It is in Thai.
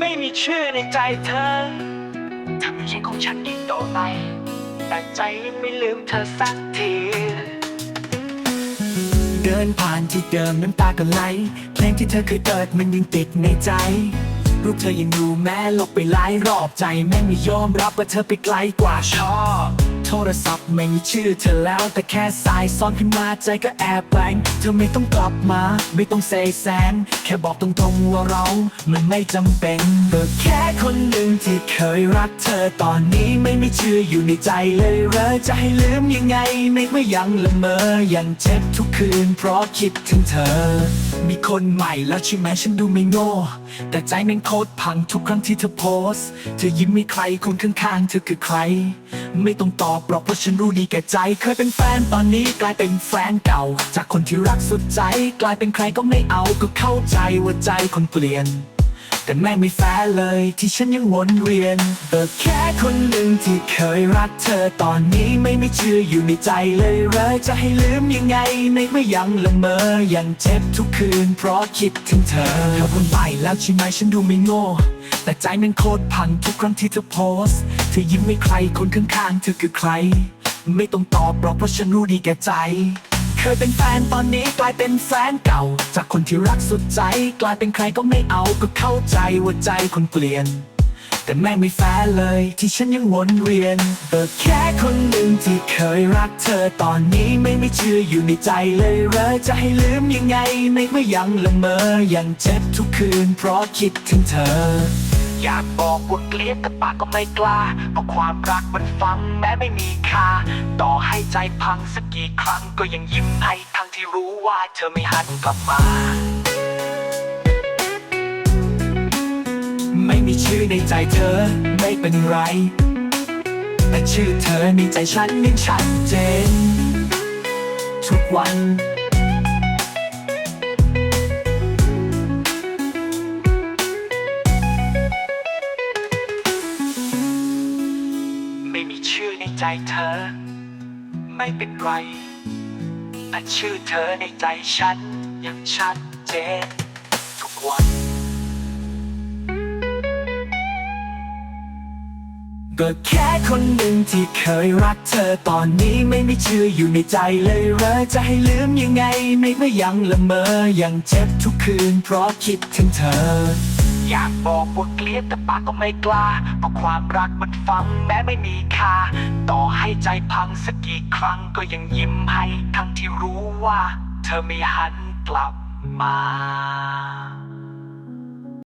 ไม่มีชื่อในใจเธอทำไม่ใช่ของฉันอีกต่อไป แต่ใจไม่ลืมเธอสักที เดินผ่านที่เดิมน้ำตาก็ไหล เพลงที่เธอเคยเปิดมันยังติดในใจ รูปเธอยังดูแม้ลบไปหลายรอบใจแม่งไม่ยอมรับว่าเธอไปไกลกว่าชอบ โทรศัพท์ไม่มีชื่อเธอแล้วแต่แค่สายซ้อนขึ้นมาใจก็แอบแบงเธอไม่ต้องกลับมา ไม่ต้องเซแซนแค่บอกตรงๆว่าเรามันไม่จำเป็นเธอแค่คนหนึ่งที่เคยรักเธอตอนนี้ไม่มีชื่ออยู่ในใจเลยเหรอจะให้ลืมยังไงในเมื่อยังละเมอยังเจ็บทุกคืนเพราะคิดถึงเธอ มีคนใหม่แล้วใช่ไหมฉันดูไม่โง่ แต่ใจแม่งโคตรพังทุกครั้งที่เธอโพสเธอยิ้มมีใครคนข้างๆ เธอคือใคร ไม่ต้องตอบหรอกเพราะฉันรู้ดีแก่ใจ เคยเป็นแฟนตอนนี้กลายเป็นแฟนเก่า จากคนที่รักสุดใจ กลายเป็นใครก็ไม่เอาก็เข้าใจว่าใจคนเปลี่ยน แต่แม่งไม่แฟร์เลยที่ฉันยังวนเวียนเออแค่คนหนึ่งที่เคยรักเธอตอนนี้ไม่ไมีชื่ออยู่ในใจเลยเหรจะให้ลืมยังไง ในเมื่อยังละเมอยังเจ็บทุกคืน เพราะคิดถึงเธอเธอคนใหม่แล้วใช่ไหมฉันดูไม่โง่แต่ใจมันโคตรพังทุกครั้งที่เธอโพสเธอยิ้มไม่ใครคนข้างๆเธอคือใคร ไม่ต้องตอบหรอกเพราะฉันรู้ดีแก่ใจ เคยเป็นแฟนตอนนี้กลายเป็นแฟนเก่า จากคนที่รักสุดใจ กลายเป็นใครก็ไม่เอาก็เข้าใจว่าใจคนเปลี่ยน แต่แม่งไม่แฟร์เลยที่ฉันยังวนเวียนเออแค่คนหนึ่งที่เคยรักเธอตอนนี้ไม่ไมีชื่ออยู่ในใจเลยเหรอจะให้ลืมยังไงในเมื่อยังละเมอยังเจ็บทุกคืนเพราะคิดถึงเธอ อยากบอกว่าเกลียดแต่ปากก็ไม่กล้าเพราะความรักมันฟังแม้ไม่มีค่า ต่อให้ใจพังสักกี่ครั้งก็ยังยิ้มให้ทั้งที่รู้ว่าเธอไม่หันกลับมา ไม่มีชื่อในใจเธอไม่เป็นไร แต่ชื่อเธอในใจฉันยังชัดเจน ทุกวัน ชื่อในใจเธอ ไม่เป็นไรแต่ชื่อเธอในใจฉันยังชัดเจนทุกวัน ก็แค่คนหนึ่งที่เคยรักเธอตอนนี้ไม่มีชื่ออยู่ในใจเลยเหรอจะให้ลืมยังไงในเมื่อยังละเมอยังเจ็บทุกคืนเพราะคิดถึงเธอ อยากบอกว่าเกลียดแต่ปากก็ไม่กล้าเพราะความรักมันฟังแม้ไม่มีค่า ต่อให้ใจพังสักกี่ครั้งก็ยังยิ้มให้ทั้งที่รู้ว่า เธอไม่หันกลับมา